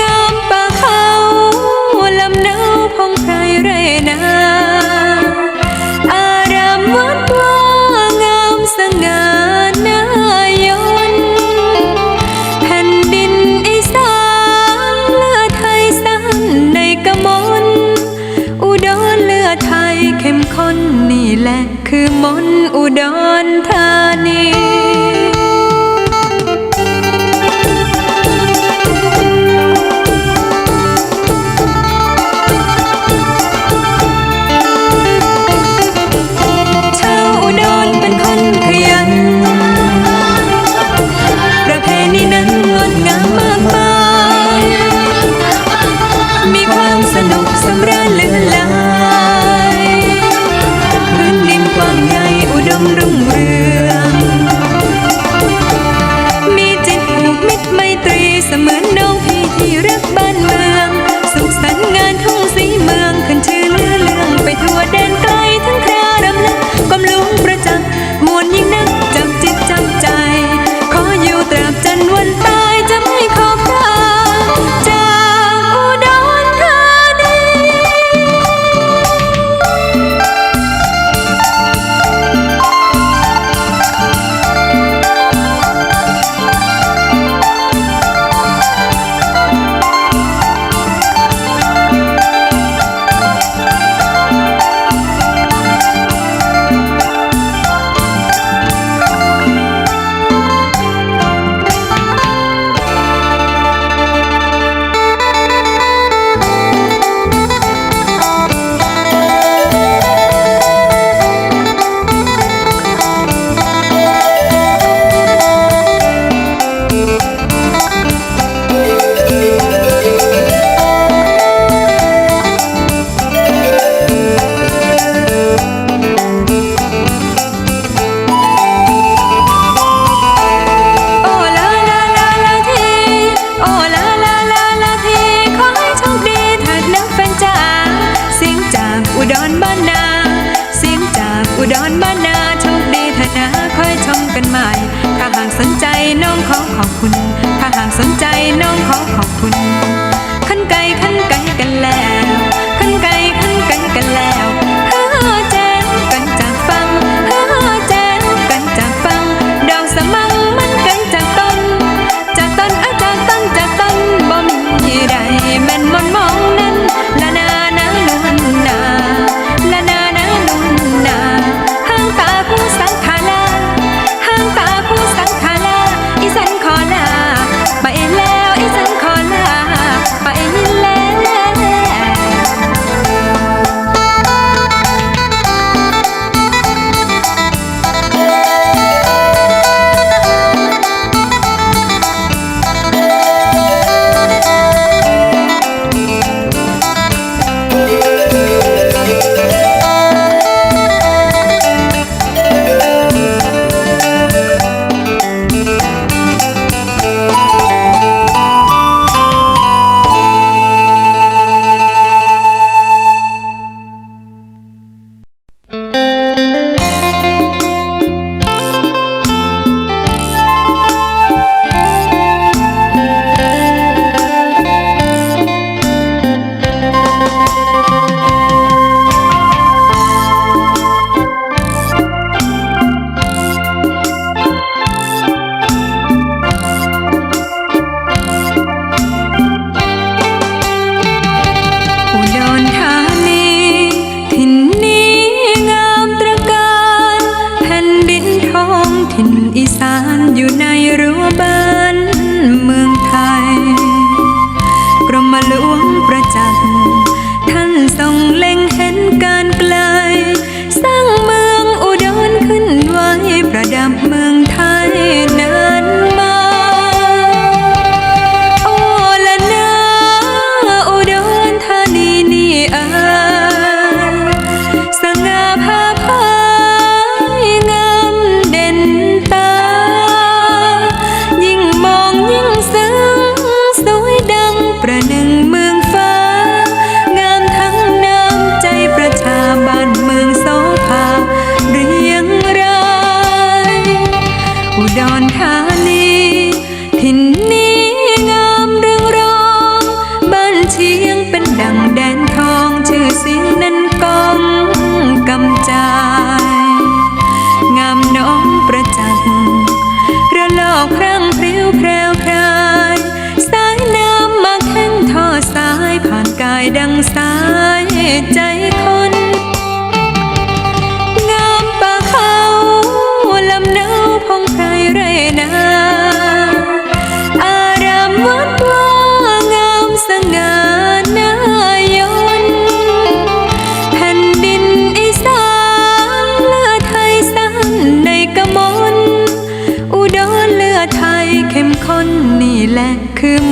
งามป่าเขาลำเนาพงไพรไรนา อารามวัดว่างามสง่านายนแผ่นดินอีานเลือไทยสั้นในกมลอุดรเลือไทยเข้มข้นนี่แหละคือมนอุดรธานี สนใจน้องขอขอบคุณ ถ้าหากสนใจน้องขอขอบคุณ ขั้นไกลขั้นไกลกันแล้ว ถิ่นอีสานอยู่ในรั้วบ้าน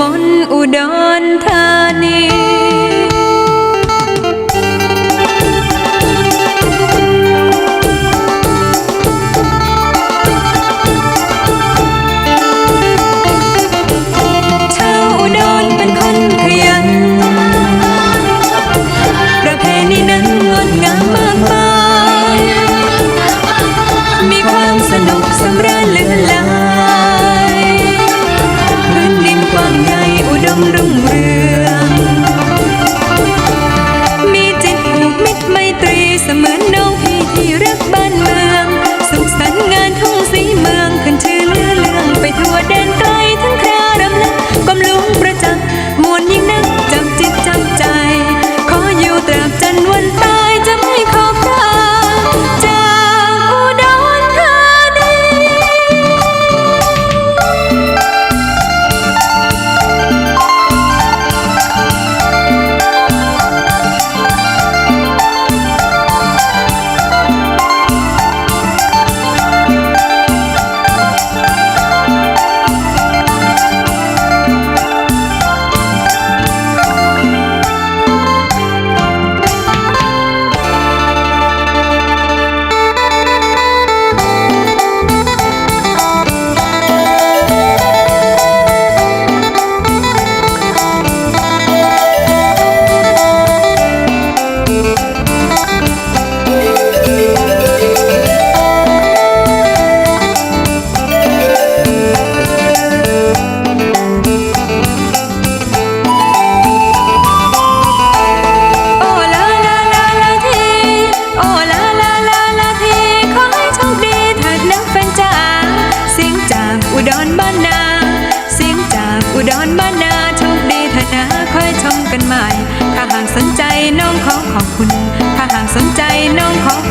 มนอุดรธานี 好。